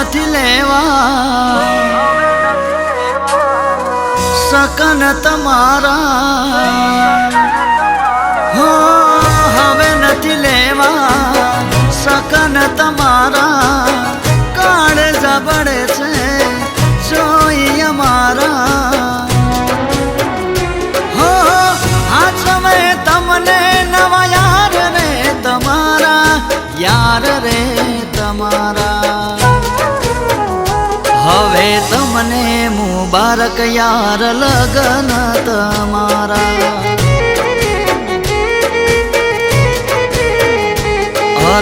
નથી લેવા સકન તમારા જ લેવા સકન તમારા કાળ જબડે છે જોઈ અમારા હો આ સમય તમને નવા યાર રે તમારા યાર રે તમારા હવે તમને મુબારક યાર લગન તમારા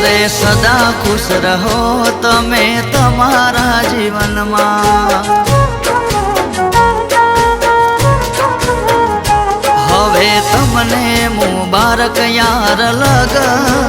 અરે સદા ખુશ રહો તમે તમારા જીવનમાં હવે તમને મુબારક યાર લગા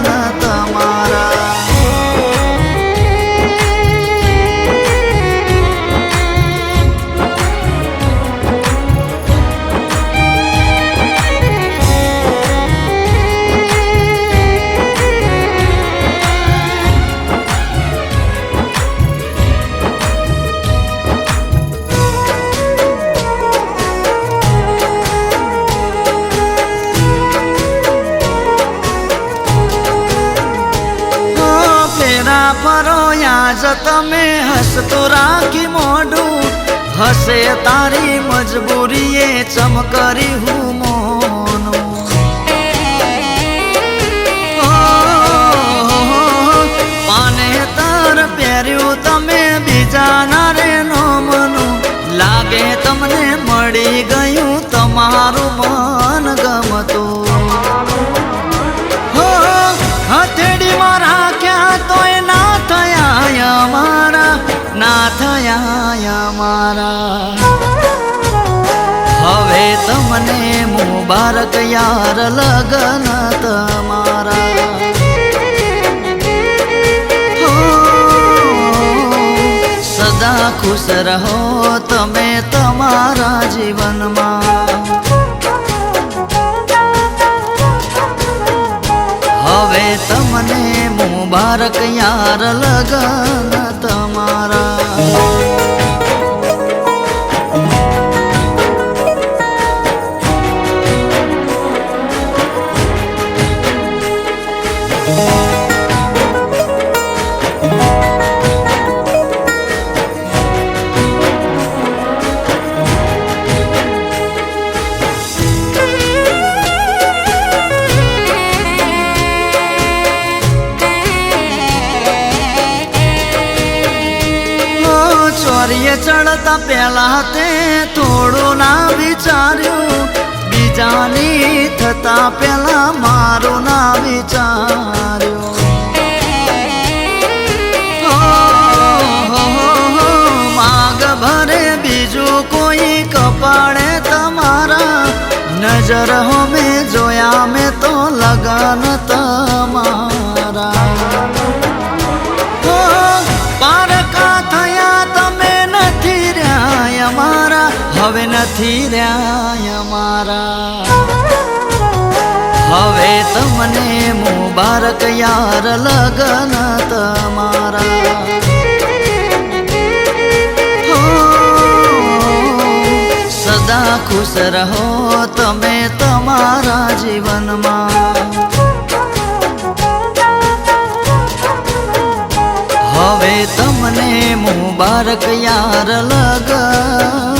ફરો આજ તમે હસતો રાખી મોઢું હસે તારી મજબૂરીએ ચમકરી હું મોનું પાને પહેર્યું તમે બીજાના રે નોમનું લાગે તમને મળી ગયું मुबारक यार लगन तमारा हो सदा खुश रहो तमे तमारा जीवन मा हवे तमने मुबारक यार लगन तमारा તારિયે ચળતા પેલા તે થોડું ના વિચાર્યું બીજાની થતા પેલા મારો ના વિચાર્યો ઓ હો માગ ભરે બીજો કોઈ કપણે તમારા નજર હો મે જોયા મે તો લગનતા મા ધીર્યા મારા હવે તમને મુબારક યાર લગન તમારા સદા ખુશ રહો તમે તમારા જીવનમાં હવે તમને મુબારક યાર લગન